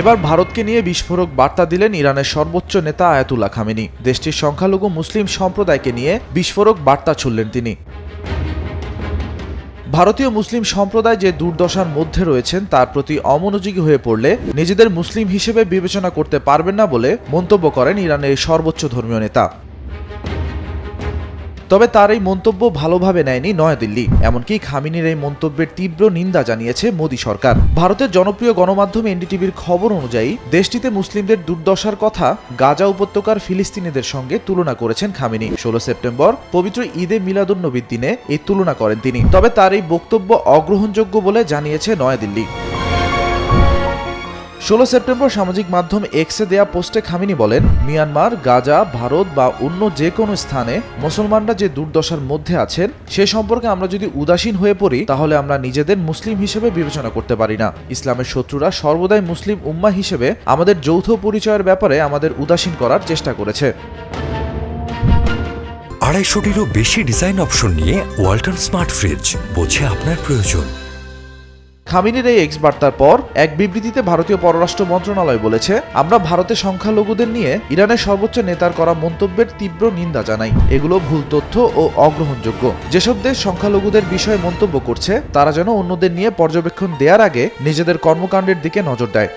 এবার ভারতকে নিয়ে বিস্ফোরক বার্তা দিলেন ইরানের সর্বোচ্চ নেতা আয়াতুল্লাহ খামেনি। দেশটির সংখ্যালঘু মুসলিম সম্প্রদায়কে নিয়ে বিস্ফোরক বার্তা ছুড়লেন তিনি। ভারতীয় মুসলিম সম্প্রদায় যে দুর্দশার মধ্যে রয়েছেন, তার প্রতি অমনোযোগী হয়ে পড়লে নিজেদের মুসলিম হিসেবে বিবেচনা করতে পারবেন না বলে মন্তব্য করেন ইরানের সর্বোচ্চ ধর্মীয় নেতা। তবে তার এই মন্তব্য ভালোভাবে নেয়নি নয়াদিল্লি। এমনকি খামিনির এই মন্তব্যের তীব্র নিন্দা জানিয়েছে মোদী সরকার। ভারতের জনপ্রিয় গণমাধ্যম এনডিটিভির খবর অনুযায়ী, দেশটিতে মুসলিমদের দুর্দশার কথা গাজা উপত্যকার ফিলিস্তিনিদের সঙ্গে তুলনা করেছেন খামিনি। ষোলো সেপ্টেম্বর, পবিত্র ঈদে মিলাদুন্নবীর দিনে এই তুলনা করেন তিনি। তবে তার এই বক্তব্য অগ্রহণযোগ্য বলে জানিয়েছে নয়াদিল্লি। ষোলো সেপ্টেম্বর সামাজিক মাধ্যম এক্সে দেয়া পোস্টে খামিনি বলেন, মিয়ানমার, গাজা, ভারত বা অন্য যে কোনো স্থানে মুসলমানরা যে দুর্দশার মধ্যে আছেন, সে সম্পর্কে আমরা যদি উদাসীন হয়ে পড়ি, তাহলে আমরা নিজেদের মুসলিম হিসেবে বিবেচনা করতে পারি না। ইসলামের শত্রুরা সর্বদাই মুসলিম উম্মা হিসেবে আমাদের যৌথ পরিচয়ের ব্যাপারে আমাদের উদাসীন করার চেষ্টা করেছে। আড়াইশোটিরও বেশি ডিজাইন অপশন নিয়ে ওয়ালটন স্মার্ট ফ্রিজ বোঝে আপনার প্রয়োজন। খামিনের এই এক্স বার্তার পর এক বিবৃতিতে ভারতীয় পররাষ্ট্র মন্ত্রণালয় বলেছে, আমরা ভারতে সংখ্যালঘুদের নিয়ে ইরানের সর্বোচ্চ নেতার করা মন্তব্যের তীব্র নিন্দা জানাই। এগুলো ভুল তথ্য ও অগ্রহণযোগ্য। যেসব দেশ সংখ্যালঘুদের বিষয়ে মন্তব্য করছে, তারা যেন অন্যদের নিয়ে পর্যবেক্ষণ দেওয়ার আগে নিজেদের কর্মকাণ্ডের দিকে নজর দেয়।